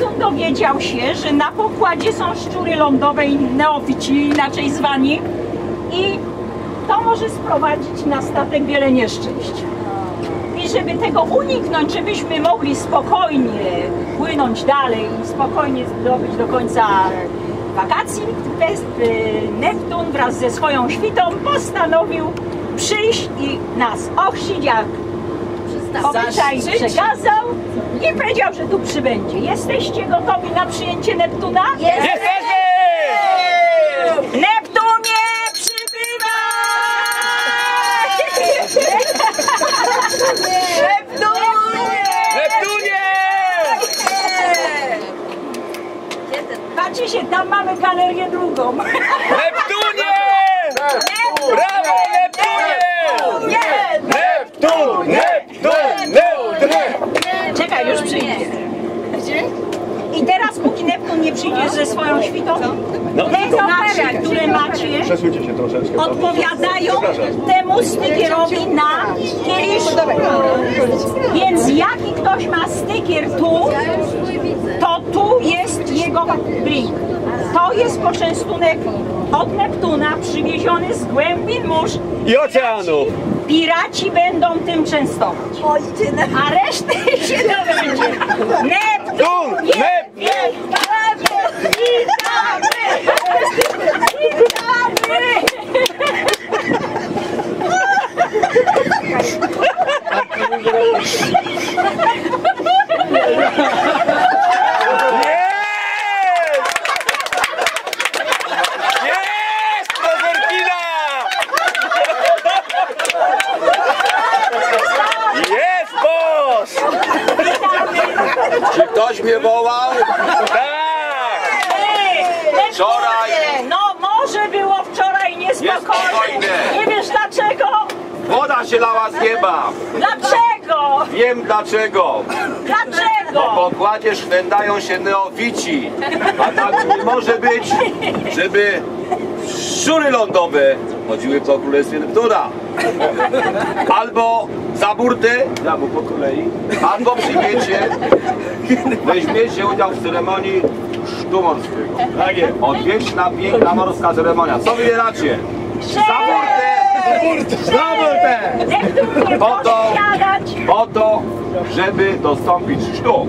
Neptun dowiedział się, że na pokładzie są szczury lądowe i neofici, inaczej zwani, i to może sprowadzić na statek wiele nieszczęść. I żeby tego uniknąć, żebyśmy mogli spokojnie płynąć dalej i spokojnie zdobyć do końca wakacji, y, Neptun wraz ze swoją świtą postanowił przyjść i nas ochrzcić, jak obyczaj przekazał i powiedział, że tu przybędzie. Jesteście gotowi na przyjęcie Neptuna? Jesteśmy! Neptunie przybywaj! Neptunie! Neptunie! Patrzcie się, tam mamy galerię drugą. Neptunie! Brawo, Neptunie! Nie! Neptun! Neptun! Neptun! Czekaj, już przyjdzie. I teraz, póki Neptun nie przyjdzie ze swoją świtą, te znaczki, które macie, odpowiadają temu stykierowi na kieliszku. Więc jaki ktoś ma stykier tu, to tu jest jego drink. To jest poczęstunek od Neptuna przywieziony z głębin mórz. I oceanu! Piraci będą tym częstować. A resztę się dowiecie. Neptun! Tun! Czy ktoś mnie wołał? Tak! Ej, Wczoraj. No może było wczoraj niespokojnie. Niespokojnie. Nie wiesz dlaczego? Woda się lała z nieba. Dlaczego? Wiem dlaczego. Dlaczego? W pokładzie szwędają się neofici. A tak nie może być, żeby szczury lądowe chodziły po królestwie Neptuna. Albo za burtę, ja mu po kolei, albo przyjmiecie, weźmiecie udział w ceremonii sztu morskiego. Tak jest. Odwieczna, piękna morska ceremonia. Co wybieracie? Za burtę! Za burtę! Po to- siadać. Po to, żeby dostąpić sztuk.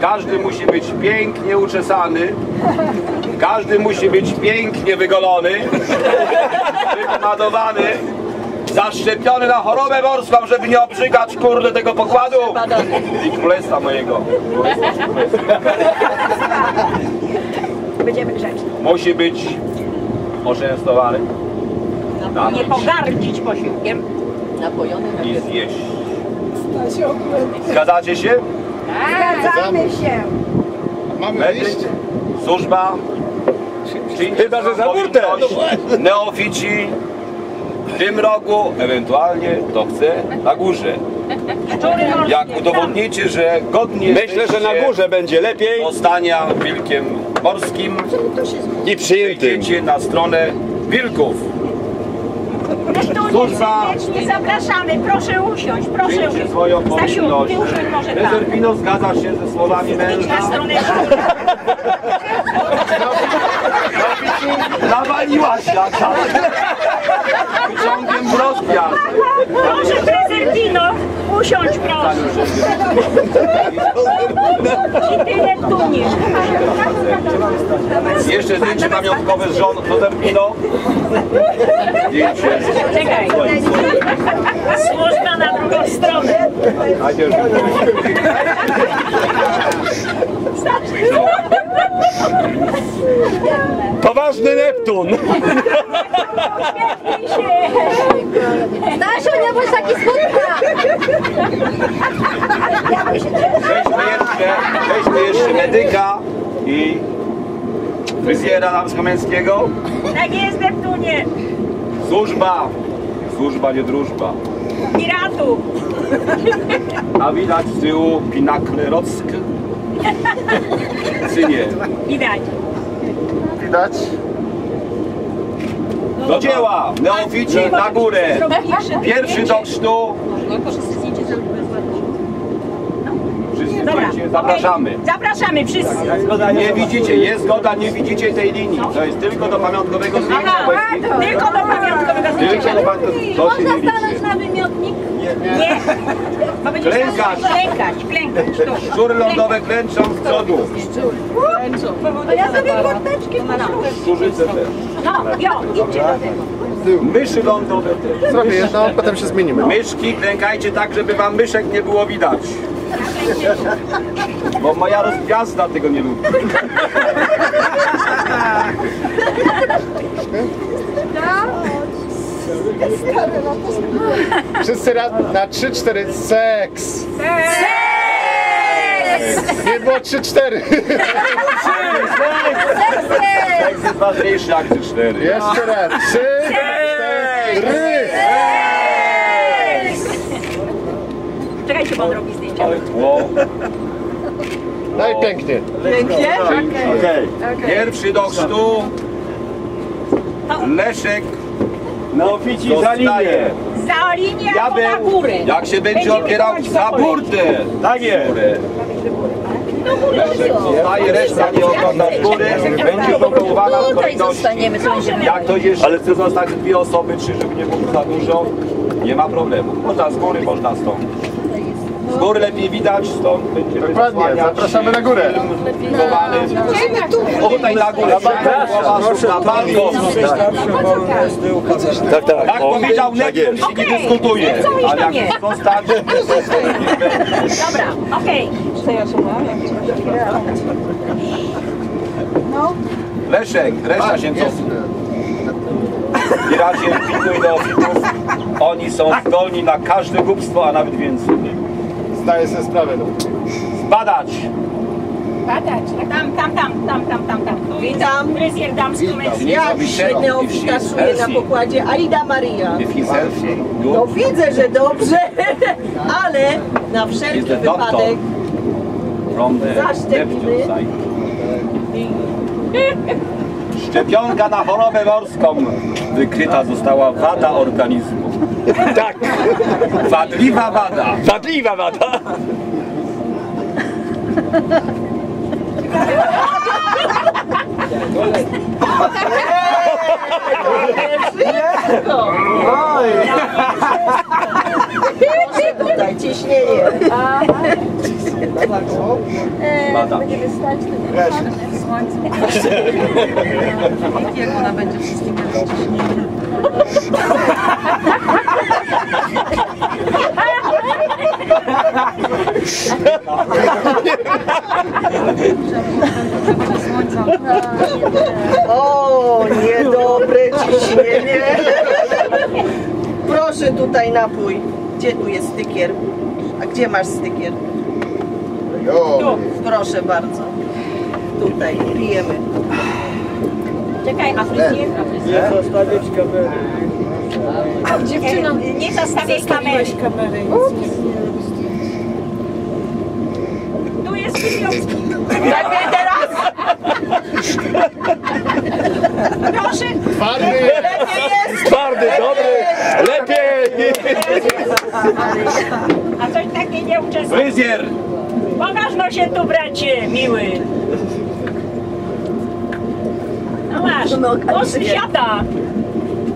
Każdy musi być pięknie uczesany, każdy musi być pięknie wygolony, wypomadowany, zaszczepiony na chorobę morską, żeby nie obrzygać kurde tego pokładu i królestwa mojego. Będziemy grzeczni. Musi być poczęstowany Nie pogardzić posiłkiem. i zjeść. Zgadzacie się? Zgadzamy się. Mamy Medyk, służba, Chyba, że za burtę. Neofici, w tym roku, ewentualnie kto chce, na górze. Jak udowodnicie, że godnie Myślę, że na górze będzie lepiej Zostania wilkiem morskim, i przyjętym. na stronę wilków. Służba. serdecznie zapraszamy. Proszę usiąść, proszę usiąść. swoją Stasiu, ty usiądź może tam. Rezerpino zgadza się ze słowami Idź na męża. stronę Nawaliła się jaka. Wyciągiem rozpiast. Proszę prezentino, usiądź proszę. I ty Neptunie. Jeszcze zdjęcie pamiątkowe z żoną Rezerpino. Czekaj. Służba na drugą stronę. Poważny Neptun! Stasiu, nie bądź taki smutna! Weźmy jeszcze, weźmy jeszcze medyka i fryzjera damsko-męskiego. Tak jest Neptunie. Służba. Służba, nie drużba. Piratów. A widać z tyłu pinakle rock. Synie. Widać. Widać? Do dzieła! Neofici na górę! Pierwszy do chrztu. Wszyscy zdjęcie zrobimy z ładnością. Wszyscy Dobra, Zapraszamy. okej. Zapraszamy wszyscy. Nie widzicie, jest zgoda, nie widzicie tej linii. To jest tylko do pamiątkowego zdjęcia. Aha, tylko do pamiątkowego Tylko zdjęcia. do pamiątkowego. Można stanąć na wymiotnik? Nie. Bo będziesz Klękać. klękać, klękać. Tu. Szczury lądowe klęczą z przodu. To ja sobie kurteczki Szczurzyce też. No, jo, idźcie do tego. Myszy lądowe też. Zrobię jedno, potem się zmienimy. Myszki klękajcie tak, żeby wam myszek nie było widać. Bo moja rozgwiazda tego nie lubi. Wszyscy raz na 3-4. Seks! Nie było 3-4. Seks jest ważniejszy jak te cztery. Jeszcze raz. 3, 4. Czekajcie, bo on robi. Ale tło. No i pięknie. Okej. Pierwszy do chrztu. Leszek Na ofici za linię. Za linię albo na górę. jak się będzie opierał za burtę. Tak jest. Leszek zostaje, reszta nie ogląda z góry. Będzie powoływana w Tutaj kolejności. Jak to jeszcze ale chce zostać dwie osoby, trzy, żeby nie było za dużo, nie ma problemu. Można z góry, można stąd. Z góry lepiej widać, stąd będziemy Dokładnie, zapraszamy na górę. Filmowany. Tutaj na górę. Proszę, na balkon. Tak, tak. Tak powiedział tak jest. się nie dyskutuje. mnie. jak zostać, Dobra, okej. Leszek, reszta się cofnie. Piracie, pilnuj neofitów. Oni są zdolni na każde głupstwo, a nawet więcej. Zdaję sobie sprawę. no. Badać. Tam, tam, tam, tam, tam, tam, tam. Witam. Fryzjer damsko-męski. Ja neofita czuję na pokładzie Aida Maria. No widzę, że dobrze, ale na wszelki wypadek Zaszczepimy. Szczepionka na chorobę morską. Wykryta została wada organizmu. Tak. Wadliwa wada. Wadliwa wada. tutaj ciśnienie. Wada. Będziemy stać tylko słońce. Jak ona będzie wszystkim O, niedobre ciśnienie. Proszę tutaj napój. Gdzie tu jest stykier? A gdzie masz stykier? Jo. Proszę bardzo. Tutaj pijemy. Czekaj, a fryzjer? Nie, nie zastawiaj kamery. Tu jest Wywiocki. Lepiej teraz. Proszę, Twardy. lepiej jest. Twardy, dobry. Lepiej. A coś takie nie uczestniczy. Fryzjer. Pokaż no się tu, bracie, miły. No masz, głos siada.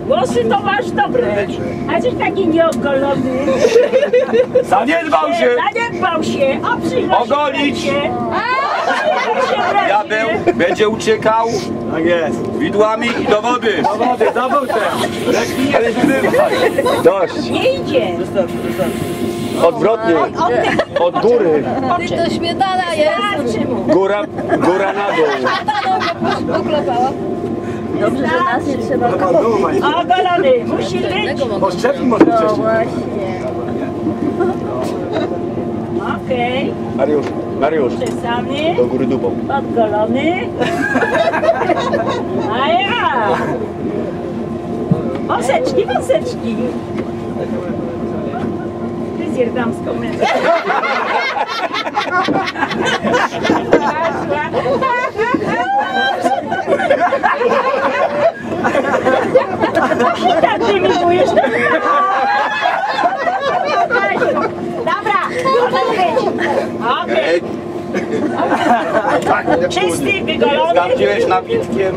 Głosy to masz dobre. A coś taki nieogolony. Zaniedbał się. Zaniedbał się. O, przyjrzał się Ogolić. się. Diabeł będzie uciekał Tak jest. widłami i do wody. Do wody, do wody. Lepiej nie zgrywaj. Dość. Nie idzie. Odwrotnie. Od tego Od góry. ty to śmietana jest. Góra, góra na dół. Śmietaną. Dobrze, że nas nie trzeba Ogolony. Musi być. Tego mogę. Poszczepki może No wcześniej. właśnie. Okej. Mariusz, Mariusz. Czesany. Do góry dupą. Odgolony. A ja. Oseczki, oseczki. Fryzjer damsko męski. Tak ty mi mówisz. Dobra, może być. Okej. Czysty, wygolony. Zgardziłeś napitkiem,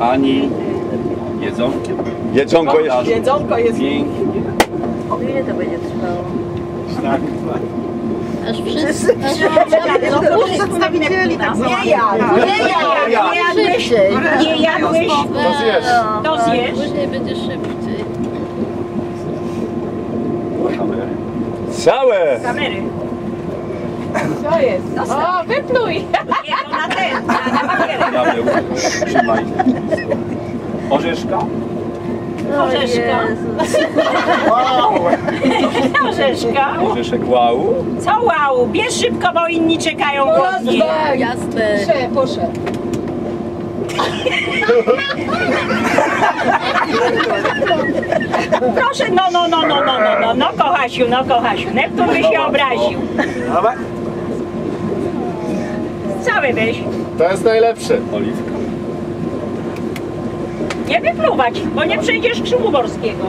ani jedzonkiem. Jedzonko jest. Jedzonko jest Pięknie. Ile to będzie trwało? Aż wszyscy... Przedstawicieli tak Nie jadł, nie jadł, nie jadłeś, nie jadłeś, To zjesz. to zjesz. Później będzie szybciej. Całe. Kamery. To jest. O, wypluj. Nie, to na ten, na, na papierek. Paweł, trzymaj. Orzeszka? Orzeszka. Orzeszka. Orzeszek wow. Co wow, bierz szybko, bo inni czekają głodnie. Jasne. Proszę, no, no, no, no, no, no, no, no, kochasiu, no, kochasiu. Neptun by się obraził. Cały weź. To jest najlepsze. Oliwka. Nie wypluwać, bo nie przejdziesz krzywu morskiego.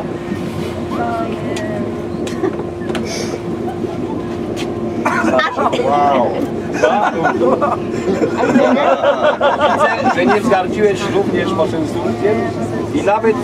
Wow. Że nie zgardziłeś również poczęstunkiem i nawet